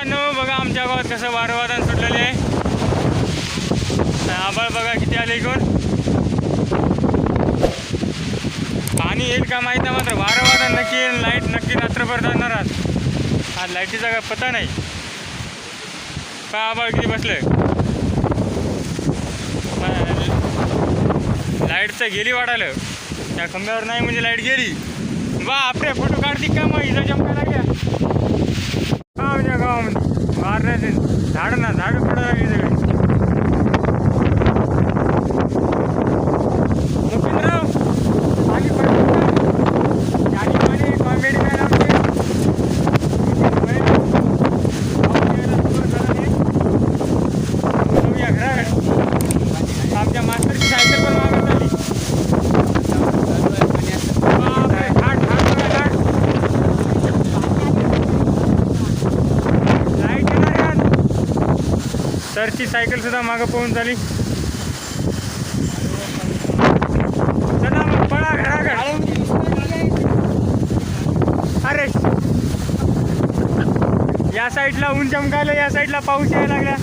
मित्रांनो बघा आमच्या गावात कसं वारंवादन सुटलेले आहे. आबाळ बघा किती आले इकडून. पाणी येईल का माहीत आहे मात्र वारंवादन नक्की येईल. लाइट नक्की रात्रभर जाणार आज. आज लाईटीचा काय पता नाही. का आबाळ किती बसलंय लाईटचं गेली वाढालं त्या खंब्यावर नाही म्हणजे लाइट गेली. वा आपले फोटो काढतील का मग? इथं जमका लागल्या. કરને છે. ઝાડના ઝાડ પડાવી દેવી सरची सायकल सुद्धा मागं पळून झाली. चला मग पळा घराकडे. अरे. या साईडला ऊन चमकायला या साईडला पाऊस यायला लागला.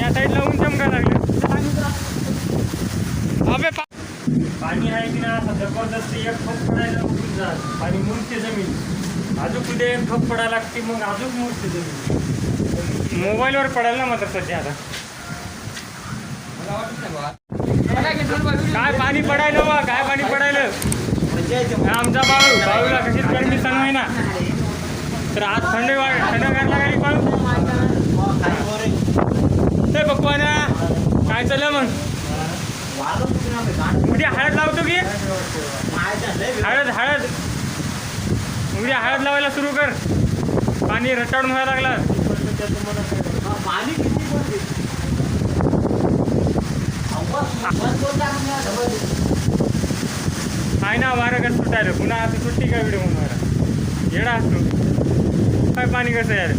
या साईडला ऊन चमकायला लागलं. अबे पाणी आहे की ना जबरदस्त एक ठोक पडायला उठून जात पाणी मुरते जमीन. अजून कुठे एक ठोक पडायला लागते मग अजून मुरते जमीन. मोबाईलवर पडायला ना मात्र सध्या आता. काय पाणी पडायलं बा काय पाणी पडायलं? आमचा भाऊ भाऊला कशीच गरमी सण आहे ना. तर आज थंड वा थंड गारला गाडी बाळू ते बघवा ना काय चाललं मग उद्या हळद लावतो की? हळद हळद. उद्या हळद लावायला सुरू कर. पाणी रटाडून व्हायला लागला. काय ना वारं कसं सुटायला? पुन्हा आता सुट्टी का व्हिडिओ म्हणून येडा असतो. काय पाणी कसं यार